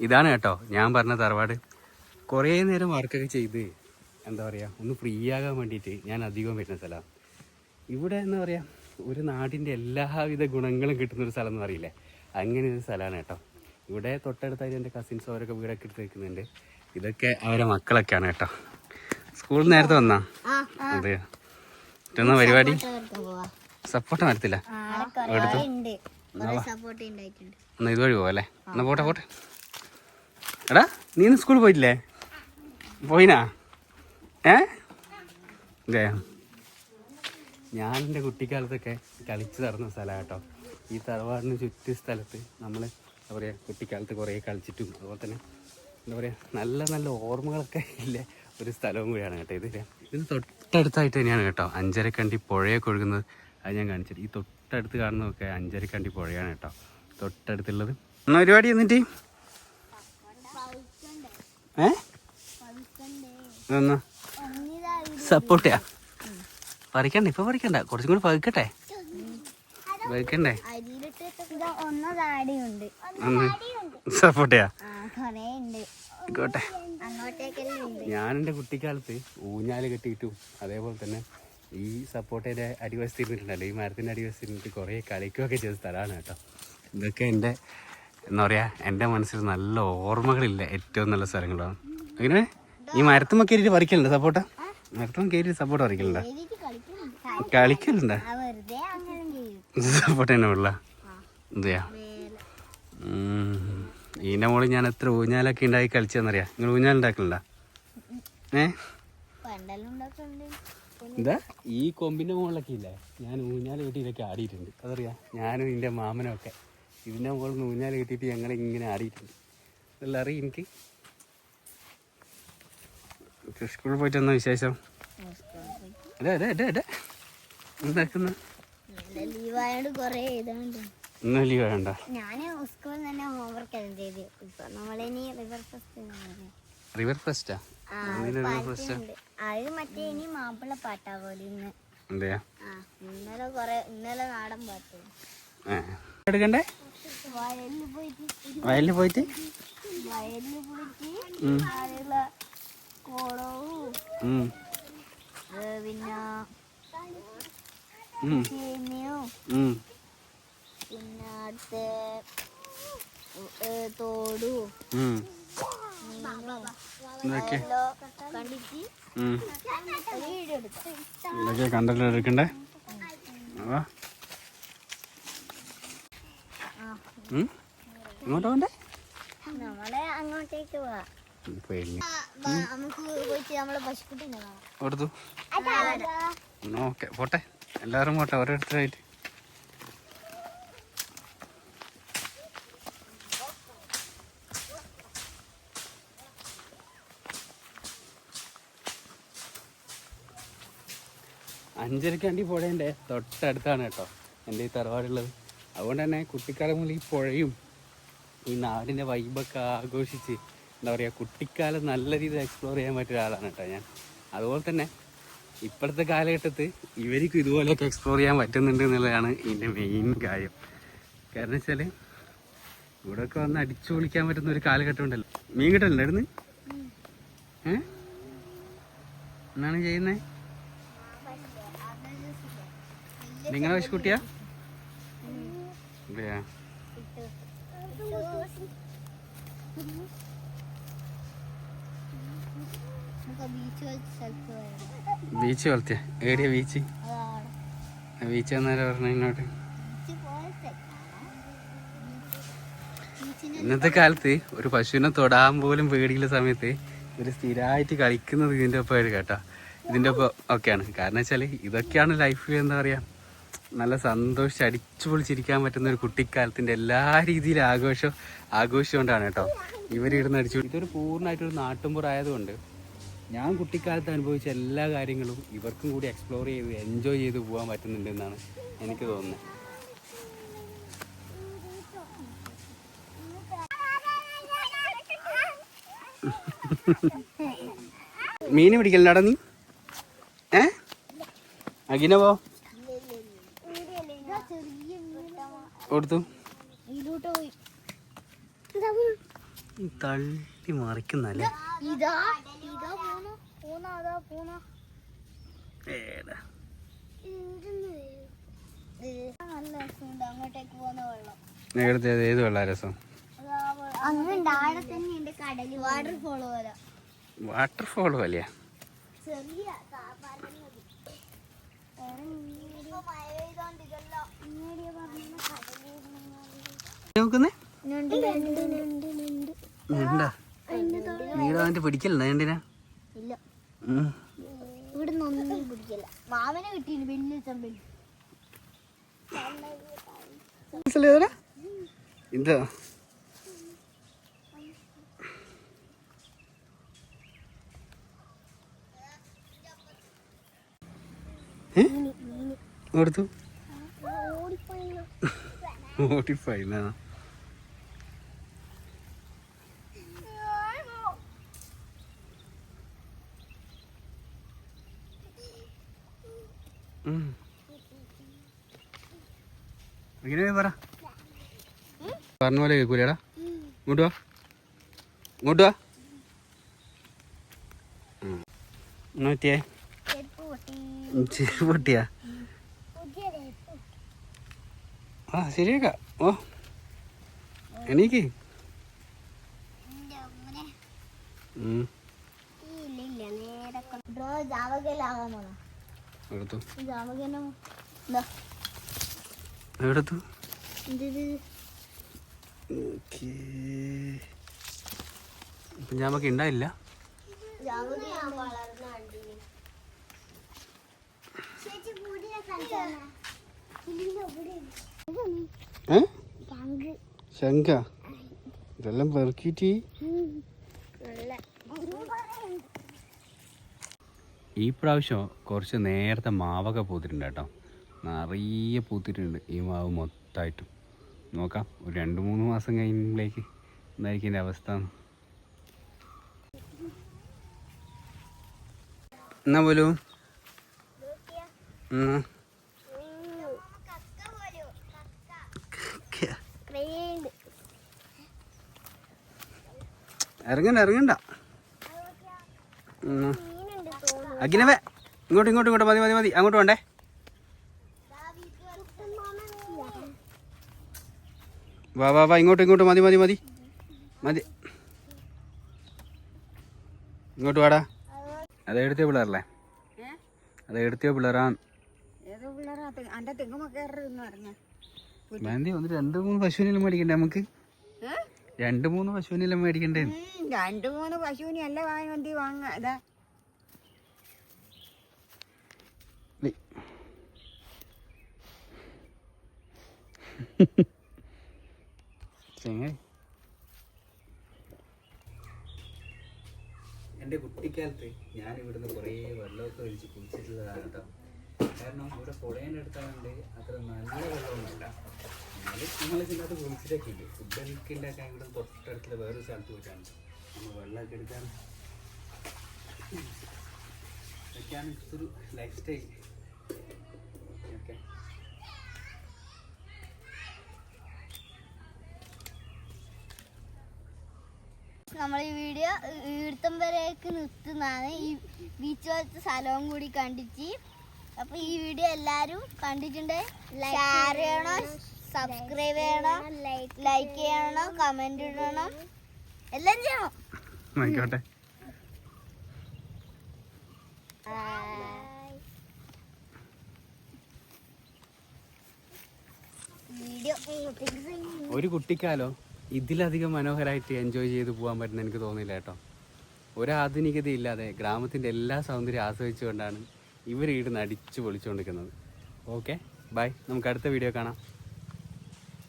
ഇതാണ് കേട്ടോ. ഞാൻ പറഞ്ഞ തറവാട്. കുറേ നേരം വർക്കൊക്കെ ചെയ്ത് എന്താ പറയുക ഒന്ന് ഫ്രീ ആകാൻ വേണ്ടിയിട്ട് ഞാൻ അധികം വരുന്ന സ്ഥലമാണ്. ഇവിടെ എന്താ പറയുക ഒരു നാടിന്റെ എല്ലാവിധ ഗുണങ്ങളും കിട്ടുന്നൊരു സ്ഥലം എന്ന് പറയില്ലേ? അങ്ങനെ ഒരു സ്ഥലമാണ് കേട്ടോ. ഇവിടെ തൊട്ടടുത്തായിട്ട് എന്റെ കസിൻസ് അവരൊക്കെ വീടൊക്കെ എടുത്ത് വെക്കുന്നുണ്ട്. ഇതൊക്കെ അവരെ മക്കളൊക്കെയാണ് കേട്ടോ. സ്കൂളിൽ നേരത്തെ വന്നാ? അതെ എന്നാ പരിപാടി? സപ്പോർട്ട് നടത്തില്ല എടുത്തു. എന്നാ ഇതുവഴി പോവല്ലേ എന്നാ പോട്ടെ പോട്ടെ. എടാ നീ ഇന്ന് സ്കൂളിൽ പോയിട്ടില്ലേ? പോയിനാ? ഏ? ഇതേ ഞാൻ എന്റെ കുട്ടിക്കാലത്തൊക്കെ കളിച്ച് നടന്ന സ്ഥലമാണ് കേട്ടോ. ഈ തറവാടിന് ചുറ്റി സ്ഥലത്ത് നമ്മൾ എന്താ പറയുക കുട്ടിക്കാലത്ത് കുറേ കളിച്ചിട്ടും അതുപോലെ തന്നെ എന്താ പറയുക നല്ല നല്ല ഓർമ്മകളൊക്കെ ഇല്ല ഒരു സ്ഥലവും കൂടിയാണ് കേട്ടോ ഇത് ഇതിന് തൊട്ടടുത്തായിട്ട് തന്നെയാണ് കേട്ടോ. അഞ്ചരക്കണ്ടി പുഴയൊക്കെ ഒഴുകുന്നത്. അത് ഞാൻ കാണിച്ചത്. ഈ തൊട്ടടുത്ത് കാണുന്നതൊക്കെ അഞ്ചരക്കണ്ടി പുഴയാണ് കേട്ടോ. തൊട്ടടുത്തുള്ളത്. എന്നാ പരിപാടി എന്നിട്ട്? ഏ? എന്നാ സപ്പോർട്ട് ചെയ്യാം. പറിക്കണ്ട? ഇപ്പൊ പറിക്കണ്ട. കുറച്ചും കൂടി ഒന്നതാടിയുണ്ട് ഒന്ന് സപ്പോർട്ട് ചെയ്യാം. ആയിക്കോട്ടെ ഞാൻ എന്റെ കുട്ടിക്കാലത്ത് ഊഞ്ഞാൽ കെട്ടിയിട്ടും അതേപോലെ തന്നെ ഈ സപ്പോർട്ടയുടെ അടിവസ്ഥ ഇരുന്നിട്ടുണ്ടല്ലോ ഈ മരത്തിന്റെ അടിവസ്ഥ ഇരുന്നിട്ട് കുറേ കളിക്കുകയൊക്കെ ചെയ്ത സ്ഥലമാണ് കേട്ടോ. ഇതൊക്കെ എന്റെ എന്താ പറയുക എന്റെ മനസ്സിൽ നല്ല ഓർമ്മകളില്ല ഏറ്റവും നല്ല സ്ഥലങ്ങളാണ് അങ്ങനെ ഈ മരത്തുമ്മ കയറിയിട്ട് പറിക്കലുണ്ട് സപ്പോർട്ട? മരത്തുമ്മ കയറിയിട്ട് സപ്പോർട്ട് പറിക്കലുണ്ടോ? കളിക്കലുണ്ട്? സപ്പോട്ട തന്നെ ഉള്ള? എന്തെയാ ഇതിന്റെ മോളിൽ ഞാൻ എത്ര ഊഞ്ഞാലൊക്കെ ഉണ്ടാക്കി കളിച്ചതെന്നറിയാം നിങ്ങൾ ഊഞ്ഞാൽ ഉണ്ടാക്കലുണ്ടോ? ഏ? എന്താ? ഈ കൊമ്പിന്റെ മുകളിലൊക്കെ ഇല്ലേ? ഞാൻ ഊഞ്ഞാൽ വീട്ടിലൊക്കെ ആടിയിട്ടുണ്ട്. അതറിയാം. ഞാനും എന്റെ മാമനും ഒക്കെ ഇതിന്റെ മുകളിൽ നൂഞ്ഞാൽ കെട്ടിയിട്ട് ഞങ്ങൾ ഇങ്ങനെ ആടിയിട്ടുണ്ട്. അതെല്ലാം അറിയും എനിക്ക്? സ്കൂളിൽ പോയിട്ട് എന്നാ വിശേഷം? അതെ അതെ അതെ അതെ. എന്താക്കുന്ന ഇന്ന് ലീവ് വേണ്ട ഞാൻ സ്കൂളിൽ തന്നെ ഹോംവർക്ക് എല്ലാം ചെയ്ത്. ഇപ്പൊ നമ്മളിനി റിവർ ഫസ്റ്റ് റിവർ ഫെസ്റ്റാ ആ? എന്തിനാ റിവർ ഫെസ്റ്റ് അത് മറ്റേ ഇനി മാപ്പിള പാട്ടാ പോലെ ഇന്ന്. ഇന്നലെ കൊറേ ഇന്നലെ നാടൻ പാട്ട്. എടുക്കണ്ടേ? വയലിൽ പോയിട്ട് വയലിൽ പോയിട്ട്? പിന്നെ. പിന്നെ അടുത്ത തോടും ഇതൊക്കെ. കണ്ടിട്ട് എടുക്കണ്ടേ വാ ഉം? ഇങ്ങോട്ട് പോണ്ടേ നമ്മളെ അങ്ങോട്ടേക്ക് പോവാ. ഓക്കെ പോട്ടെ. എല്ലാവരും പോട്ടെ ഓരോരുത്തരായിട്ട്. അഞ്ചരക്കണ്ടി പുഴേന്റെ തൊട്ടടുത്താണ് കേട്ടോ എന്റെ ഈ തറവാടുള്ളത്. അതുകൊണ്ട് തന്നെ കുട്ടിക്കാലം മുതൽ ഈ പുഴയും ഈ നാടിന്റെ വൈബൊക്കെ ആഘോഷിച്ച് എന്താ പറയുക കുട്ടിക്കാലം നല്ല രീതിയിൽ എക്സ്പ്ലോർ ചെയ്യാൻ പറ്റിയ ഒരാളാണ് കേട്ടോ ഞാൻ. അതുപോലെ തന്നെ ഇപ്പോഴത്തെ കാലഘട്ടത്തിൽ ഇവർക്കും ഇതുപോലെയൊക്കെ എക്സ്പ്ലോർ ചെയ്യാൻ പറ്റുന്നുണ്ട് എന്നുള്ളതാണ് ഇതിന്റെ മെയിൻ കാര്യം. കാരണം വെച്ചാൽ ഇവിടെയൊക്കെ വന്ന് അടിച്ചു പൊളിക്കാൻ പറ്റുന്ന ഒരു കാലഘട്ടം ഉണ്ടല്ലോ. മീൻ കിട്ടലുണ്ടായിരുന്നു എന്നാണ് ചെയ്യുന്നത് നിങ്ങളെ പശുക്കുട്ടിയാ നമുക്ക് ബീച്ച് പോലത്തെ. ഏടിയ ബീച്ച്. ബീച്ച് അന്നേരം പറഞ്ഞു ഇങ്ങോട്ട്. ഇന്നത്തെ കാലത്ത് ഒരു പശുവിനെ തൊടാൻ പോലും പേടിയുള്ള സമയത്ത് ഇവർ സ്ഥിരമായിട്ട് കളിക്കുന്നത് ഇതിന്റെ ഒപ്പം കേട്ടോ. ഇതിന്റെ ഒപ്പം ഒക്കെയാണ്. കാരണം വെച്ചാൽ ഇതൊക്കെയാണ് ലൈഫിൽ എന്താ പറയുക നല്ല സന്തോഷം അടിച്ചു പൊളിച്ചിരിക്കാൻ പറ്റുന്ന ഒരു കുട്ടിക്കാലത്തിന്റെ എല്ലാ രീതിയിലും ആഘോഷം ആഘോഷിച്ചുകൊണ്ടാണ് കേട്ടോ. ഇവരിടുന്ന് അടിച്ചു ഇതൊരു പൂർണമായിട്ടൊരു നാട്ടുമ്പുറായതുകൊണ്ട് ഞാൻ കുട്ടിക്കാലത്ത് അനുഭവിച്ച എല്ലാ കാര്യങ്ങളും ഇവർക്കും കൂടി എക്സ്പ്ലോർ ചെയ്ത് എൻജോയ് ചെയ്ത് പോകാൻ പറ്റുന്നുണ്ടെന്നാണ് എനിക്ക് തോന്നുന്നത്. മീൻ പിടിക്കലുണ്ടാടാ നീ? ഏ? അഖിനവോ ചെറിയ മീൻ കൊടുത്തു ഇതിലോട്ട് പോയി ഈ തള്ളി മറിക്കുന്നല്ലേ ഇതാ ഇതാ പോന്നു പോന്ന അതാ പോന്ന ഏടാ നല്ല രസമുണ്ട് അങ്ങോട്ടേക്ക് വെള്ളം. നേരത്തെ ഏത് വെള്ള രസം? വാട്ടർഫോൾ പോലെ. വാട്ടർഫോൾ വലിയ ചെറിയ നീടെ വന്നിട്ട് പിടിക്കലുണ്ടോ എന്തിനാ ഇവിടെ ഒന്നും പിടിക്കില്ല മാവനെ കിട്ടിയില്ല വലിയ ചമ്പിൽ. ഇതോ ഏ? കൊടുത്തു ഓടിപ്പോയോ. ഓട്ടിപ്പോയി എന്നാ ഉം. ഇങ്ങനെ പറ. പറഞ്ഞ പോലെ കേൾക്കൂലേടാ ഇങ്ങോട്ട് വാ. ഇങ്ങോട്ട് വാ. ചെരുപ്പ് ചെരുപ്പ് പൊട്ടിയാ പുതിയ ചെരുപ്പ് ആ ശരിയാക്കാം. ഓ. എണീക്ക്. എടുത്തു എടുത്തു നമുക്ക് ഉണ്ടായില്ല ചേച്ചി കൂടിയ ഏ ശങ്ക ഇതെല്ലാം പെറുക്കിയിട്ട്. ഈ പ്രാവശ്യം കുറച്ച് നേരത്തെ മാവൊക്കെ പൂത്തിട്ടുണ്ട് കേട്ടോ. നിറയെ പൂത്തിട്ടുണ്ട് ഈ മാവ് മൊത്തമായിട്ടും. നോക്കാം ഒരു രണ്ട് മൂന്ന് മാസം കഴിയുമ്പോഴേക്ക് എന്തായിരിക്കും എന്റെ അവസ്ഥ. എന്നാ പോലും? എന്നാ? ഇറങ്ങണ്ട ഇറങ്ങണ്ട. അഗ്നവേ ഇങ്ങോട്ട് ഇങ്ങോട്ട് ഇങ്ങോട്ട് മതി മതി മതി. അങ്ങോട്ട് വേണ്ടേ? വാ വാ വാ ഇങ്ങോട്ട് ഇങ്ങോട്ട് മതി മതി മതി. മതി. ഇങ്ങോട്ട് വാടാ. അത് എടുത്തിയ പിള്ളേരല്ലേ? അത് എടുത്തിയ പിള്ളേരാണ്. ഒന്ന് രണ്ട് മൂന്ന് പശുവിനെല്ലാം മേടിക്കണ്ടേ നമുക്ക്? രണ്ട് മൂന്ന് പശുവിനെല്ലാം മേടിക്കണ്ടേ? രണ്ടു മൂന്ന് പശുവിനെ അല്ല വാങ്ങി വണ്ടി വാങ്ങ എന്റെ കുട്ടിക്കാലത്ത് ഞാൻ ഇവിടുന്ന് കുറേ വെള്ളമൊക്കെ ഒഴിച്ച് കുടിച്ചിട്ടുള്ളതാണ് കേട്ടോ. കാരണം ഇവിടെ പുഴേന്റെ അടുത്താണെങ്കിൽ അത്ര നല്ല വെള്ളമൊന്നുമില്ല. ഇതിനകത്ത് കുളിച്ചിട്ടൊക്കെ ഉണ്ട് ഫുഡൊക്കെ ഇവിടെ തൊട്ടടുത്തുള്ള വേറൊരു സ്ഥലത്ത് പോയിട്ടാണ്. നമ്മൾ വെള്ളമൊക്കെ എടുക്കാൻ ഇതൊക്കെയാണ് ഇപ്പോഴത്തെ ഒരു ലൈഫ് സ്റ്റൈൽ ഓക്കെ. നമ്മൾ ഈ വീഡിയോ ഈർത്തം വരെയൊക്കെ നിർത്തുന്നതാണ്. ഈ ബീച്ച് പോലത്തെ സ്ഥലവും കൂടി കണ്ടിട്ട്. അപ്പൊ ഈ വീഡിയോ എല്ലാരും കണ്ടിട്ടുണ്ട്? ഷെയർ ചെയ്യണം. സബ്സ്ക്രൈബ് ചെയ്യണം ലൈക്ക് ചെയ്യണം കമന്റ് ഇടണം. എല്ലാം ചെയ്യണം. ആയിക്കോട്ടെ. വീഡിയോ ഒരു കുട്ടിക്കാലോ ഇതിലധികം മനോഹരമായിട്ട് എൻജോയ് ചെയ്ത് പോകാൻ പറ്റുന്ന എനിക്ക് തോന്നില്ല കേട്ടോ. ഒരു ആധുനികത ഇല്ലാതെ ഗ്രാമത്തിന്റെ എല്ലാ സൗന്ദര്യം ആസ്വദിച്ചുകൊണ്ടാണ് ഇവർ ഈടുന്ന് അടിച്ചു പൊളിച്ചുകൊണ്ടിരിക്കുന്നത്. ഓക്കെ ബൈ നമുക്ക് അടുത്ത വീഡിയോ കാണാം.